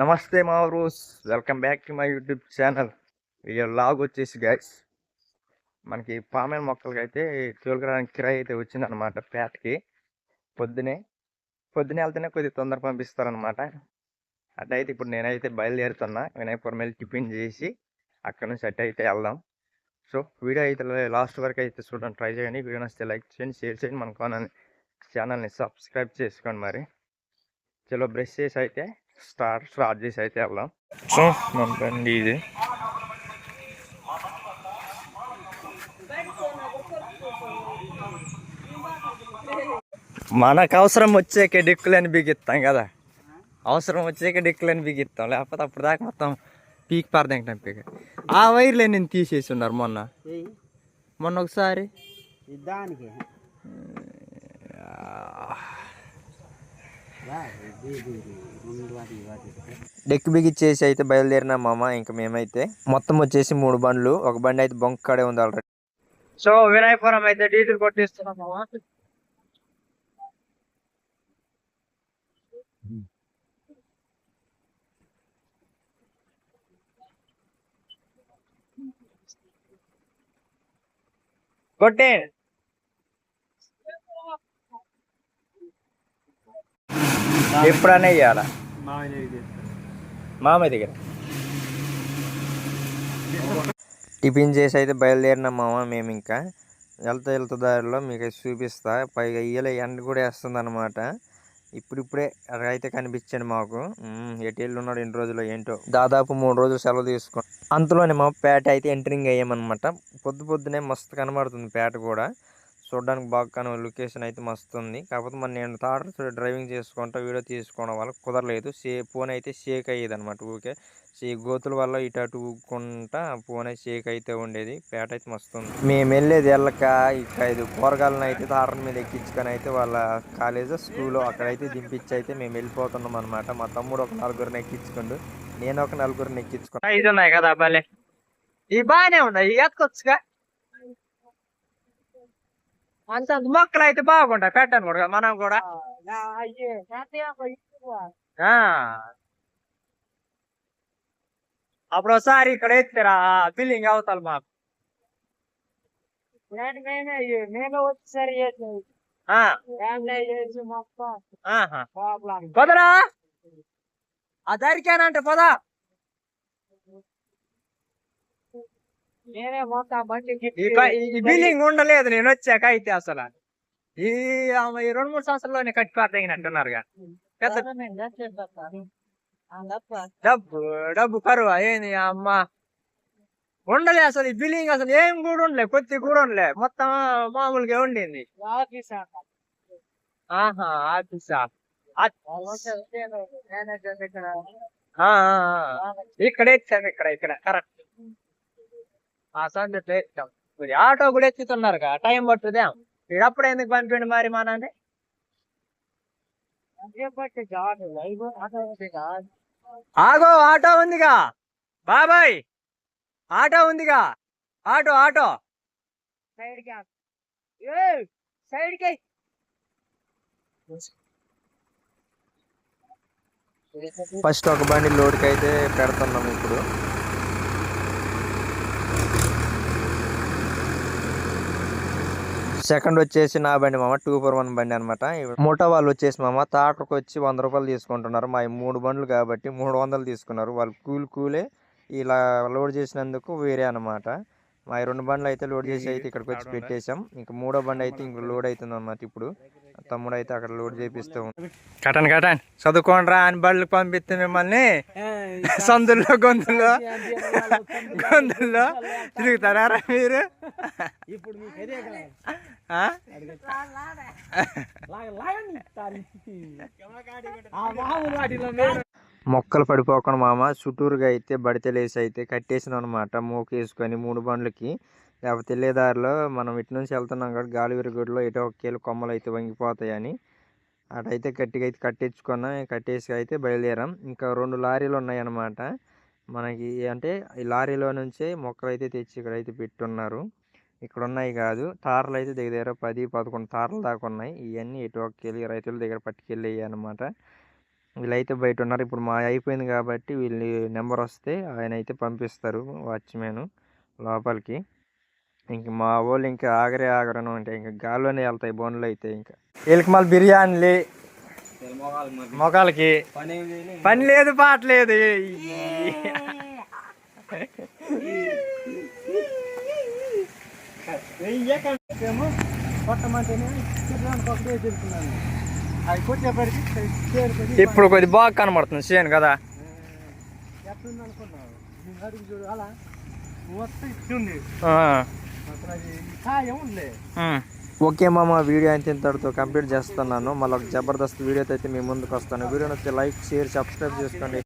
నమస్తే మా rose welcome back to my YouTube channel. ఈ లాగ్ వచ్చేసి గైస్ మనకి పామెన్ మొక్కలకి అయితే తోలుకురానికి కిరాయి అయితే వచ్చిందనమాట పేటకి పొద్దునే పొద్దునే వెళ్తేనే కొద్దిగా తొందర పంపిస్తారనమాట అట్లయితే ఇప్పుడు నేనైతే బయలుదేరుతున్నా వినాయకపురం వెళ్ళి టిఫిన్ చేసి అక్కడ నుంచి అట్ అయితే వెళ్దాం. సో వీడియో అయితే లాస్ట్ వరకు అయితే చూడండి ట్రై చేయండి. వీడియో నచ్చితే లైక్ చేయండి షేర్ చేయండి. మన ఛానల్ ఛానల్ని సబ్స్క్రైబ్ చేసుకోండి మరి. చలో బ్రష్ చేసి అయితే స్టార్ట్ స్టార్ట్ చేసి అయితే వెళ్దాం. సో మన బండి ఇది మనకు అవసరం వచ్చాక డిక్కులని బిగిస్తాం కదా. అవసరం వచ్చాక డిక్కులని బిగిస్తాం లేకపోతే అప్పుడు దాకా మొత్తం పీక్ పారదంటాం పీక్ ఆ వైర్లే నేను తీసేసి ఉన్నారు మొన్న. మొన్న ఒకసారి. దానికి. డెక్ బిగిచ్చేసి అయితే బయలుదేరినా మామ ఇంకా మేమైతే. మొత్తం వచ్చేసి మూడు బండ్లు ఒక బండి అయితే బొంక్ కాడే ఉంది ఆల్రెడీ సో వినాయపురం అయితే డీజిల్ కొట్టిస్తున్నాం మామ. కొట్టే. ఎప్పుడన్నా ఇవ్వాలా మామ దగ్గర టిఫిన్ చేసి అయితే బయలుదేరిన మామ మేము ఇంకా. వెళ్తా వెళ్తా దారిలో మీకు అయితే చూపిస్తా. పైగా ఇయ్యలే ఎండ కూడా వేస్తుంది అనమాట ఇప్పుడిప్పుడే అయితే కనిపించండి మాకు. ఎటు ఉన్నాడు ఎన్ని రోజులు ఏంటో. దాదాపు మూడు రోజులు సెలవు తీసుకో అంతలోనే మా పేట అయితే ఎంటరింగ్ అయ్యామన్నమాట. పొద్దు పొద్దునే మస్తు కనబడుతుంది పేట కూడా. చూడడానికి బాగా కానీ లొకేషన్ అయితే మస్తు ఉంది కాకపోతే మన నేను థాట్ డ్రైవింగ్ చేసుకుంటా వీడియో తీసుకోవడం వల్ల కుదరలేదు. షే ఫోన్ అయితే షేక్ అయ్యేది అనమాట ఊకే ఈ గోతుల వల్ల ఇటు అటు ఊక్కుంటా ఫోన్ అయితే షేక్ అయితే ఉండేది. పేట అయితే మస్తు ఉంది మేము వెళ్ళేది వెళ్ళక ఇక ఇది కూరగాయలను అయితే థాటర్ మీద ఎక్కించుకొని అయితే వాళ్ళ కాలేజ్ స్కూల్ అక్కడైతే దింపించి అయితే మేము వెళ్ళిపోతున్నాం అనమాట మా తమ్ముడు ఒక నలుగురిని ఎక్కించుకుండు. నేను ఒక నలుగురిని ఎక్కించుకున్నాను ఇది ఉన్నాయి కదా అబ్బాయి ఈ బాగానే ఉన్నాయి. ఎత్తుకొచ్చుగా. అంత మొక్కలు అయితే బాగుంటాయి పెట్టాను కూడా మనం కూడా. అప్పుడు ఒకసారి ఇక్కడ ఎత్తారా బిల్డింగ్ అవతల మాకు. వచ్చేసరి ఆ, దరికానంటే పద నేనే మొత్తం బండికి ఈ ప- ఈ బిల్డింగ్ ఉండలేదు నేను వచ్చాక అయితే అసలు. ఈ ఈ రెండు మూడు సంవత్సరాల్లోనే కట్టి పారదగినట్టున్నారు డబ్బు డబ్బు కరువా ఏంది అమ్మ? ఉండలే అసలు ఈ బిల్డింగ్ అసలు ఏం కూడా ఉండలే కొద్ది కూడా ఉండలే. మొత్తం మామూలుగా ఉండింది. ఆహా ఆఫీసా. ఇక్కడ ఎత్తాం ఇక్కడ ఇక్కడ. కరెక్ట్. ఆ మరి ఆటో కూడా ఎక్కుతున్నారు కదా టైం పట్టుదే. ఇడప్పుడు ఎందుకు పంపిండి మరి మనని ఆగో ఆటో ఉందిగా. బాబాయ్ ఆటో ఉందిగా. Auto auto. సైడ్కి ఫస్ట్ ఒక బండి లోడ్కి అయితే పెడుతున్నాం ఇప్పుడు. సెకండ్ వచ్చేసి నా బండి మామ టూ ఫోర్ వన్ బండి అనమాట మూటో వాళ్ళు వచ్చేసి మామ తాటకు వచ్చి వంద రూపాయలు తీసుకుంటున్నారు. మా ఈ మూడు బండ్లు కాబట్టి మూడు వందలు తీసుకున్నారు. వాళ్ళు కూల్ కూలే ఇలా లోడ్ చేసినందుకు వేరే అనమాట మా రెండు బండ్లు అయితే లోడ్ చేసి అయితే ఇక్కడికి వచ్చి పెట్టేశాం. ఇంకా మూడో బండి అయితే ఇంక లోడ్ అవుతుంది అన్నమాట ఇప్పుడు. తమ్ముడు అయితే అక్కడ లోడ్ చేపిస్తూ కటన్ కటన్. చదువుకోండిరా అని బళ్ళు పంపిస్తే మిమ్మల్ని సందుల్లో గొంతుల్లో గొంతుల్లో తిరుగుతారా ఇప్పుడు మీరు మొక్కలు పడిపోకుండా మామ చుట్టూరుగా అయితే బడితెలేసి అయితే కట్టేసిన అనమాట మూకేసుకొని మూడు బండ్లకి. లేకపోతే వెళ్ళేదారిలో మనం ఇటు నుంచి వెళ్తున్నాం కాబట్టి గాలి విరుగుడులో ఇటు ఒక కీలు కొమ్మలు అయితే వంగిపోతాయని. అటైతే గట్టిగా అయితే కట్టించుకున్నాం. కట్టేసి అయితే బయలుదేరాం. ఇంకా రెండు లారీలు ఉన్నాయన్నమాట. మనకి అంటే ఈ లారీలో నుంచే మొక్కలు అయితే తెచ్చి ఇక్కడ అయితే పెట్టున్నారు. ఇక్కడ ఉన్నాయి కాదు. తారలు అయితే దగ్గర దగ్గర పది పదకొండు తారలు దాకా ఉన్నాయి. ఇవన్నీ ఎటు ఒక రైతుల దగ్గర పట్టుకెళ్ళి అనమాట వీళ్ళైతే బయట ఉన్నారు. ఇప్పుడు మా అయిపోయింది కాబట్టి వీళ్ళు నెంబర్ వస్తే ఆయన అయితే పంపిస్తారు వాచ్మెన్ లోపలికి. ఇంక మా వాళ్ళు ఇంకా ఆగరే ఆగరను అంటే ఇంకా గాల్లోనే వెళ్తాయి బోన్లు అయితే ఇంకా. వీళ్ళకి మళ్ళీ బిర్యానీలు. మొగాలకి పని లేదు పాట లేదు. ఇప్పుడు కొద్ది బాగా కనబడుతుంది సేన్ కదా. ఎట్లుంది అనుకున్నావు అలా? ఓకే మామ వీడియో అయితే ఇంతటితో కంప్లీట్ చేస్తున్నాను. మళ్ళీ ఒక జబర్దస్త్ వీడియోతో అయితే మీ ముందుకు వస్తాను. వీడియో నచ్చితే లైక్ షేర్ సబ్స్క్రైబ్ చేసుకోండి.